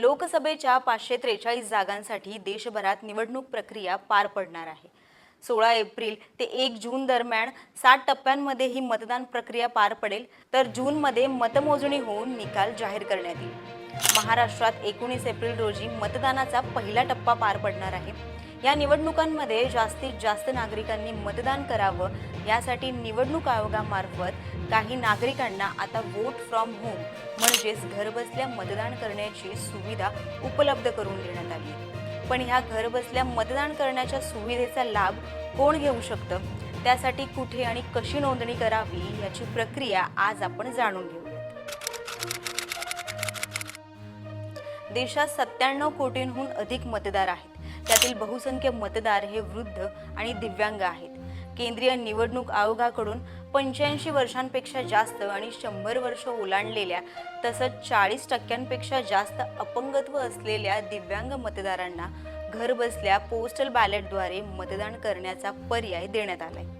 लोकसभेच्या पाचशे त्रेचाळीस जागांसाठी देशभरात निवडणूक प्रक्रिया पार पडणार आहे. सोळा एप्रिल ते एक जून दरम्यान सात टप्प्यांमध्ये ही मतदान प्रक्रिया पार पडेल तर जूनमध्ये मतमोजणी होऊन निकाल जाहीर करण्यात येईल. महाराष्ट्रात एकोणीस एप्रिल रोजी मतदानाचा पहिला टप्पा पार पडणार आहे. या निवडणुकांमध्ये जास्तीत जास्त नागरिकांनी मतदान करावं यासाठी निवडणूक आयोगामार्फत काही नागरिकांना आता वोट फ्रॉम होम म्हणजेच घरबसल्या मतदान करण्याची सुविधा उपलब्ध करून देण्यात आली पण ह्या घरबसल्या मतदान करण्याच्या सुविधेचा लाभ कोण घेऊ शकतं? त्यासाठी कुठे आणि कशी नोंदणी करावी याची प्रक्रिया आज आपण जाणून घेऊ. देशात सत्त्याण्णव कोटींहून अधिक मतदार आहेत. त्यातील बहुसंख्य मतदार हे वृद्ध आणि दिव्यांग आहेत. केंद्रीय निवडणूक आयोगाकडून पंच्याऐंशी वर्षांपेक्षा जास्त आणि शंभर वर्ष ओलांडलेल्या तसंच चाळीस टक्क्यांपेक्षा जास्त अपंगत्व असलेल्या दिव्यांग मतदारांना घरबसल्या पोस्टल बॅलेटद्वारे मतदान करण्याचा पर्याय देण्यात आला आहे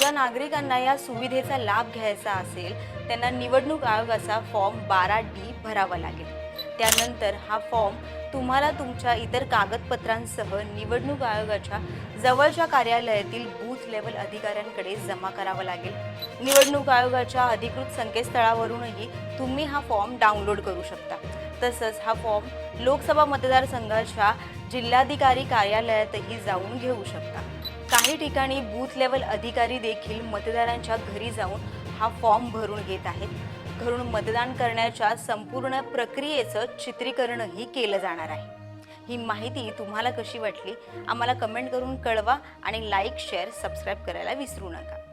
ज्या नागरिकांना या सुविधेचा लाभ घ्यायचा असेल त्यांना निवडणूक आयोगाचा फॉर्म बारा डी भरावा लागेल. त्यानंतर हा फॉर्म तुम्हाला तुमच्या इतर कागदपत्रांसह निवडणूक आयोगाच्या जवळच्या कार्यालयातील बूथ लेवल अधिकाऱ्यांकडे जमा करावा लागेल. निवडणूक आयोगाच्या अधिकृत संकेतस्थळावरूनही तुम्ही हा फॉर्म डाउनलोड करू शकता. तसंच हा फॉर्म लोकसभा मतदारसंघाच्या जिल्हाधिकारी कार्यालयातही जाऊन घेऊ शकता. काही ठिकाणी बूथ लेवल अधिकारी देखील मतदारांच्या घरी जाऊन हा फॉर्म भरून घेत आहेत. घरून मतदान करण्याच्या संपूर्ण प्रक्रियेचं चित्रीकरणही केलं जाणार आहे. ही माहिती तुम्हाला कशी वाटली? आम्हाला कमेंट करून कळवा आणि लाईक शेअर सबस्क्राईब करायला विसरू नका.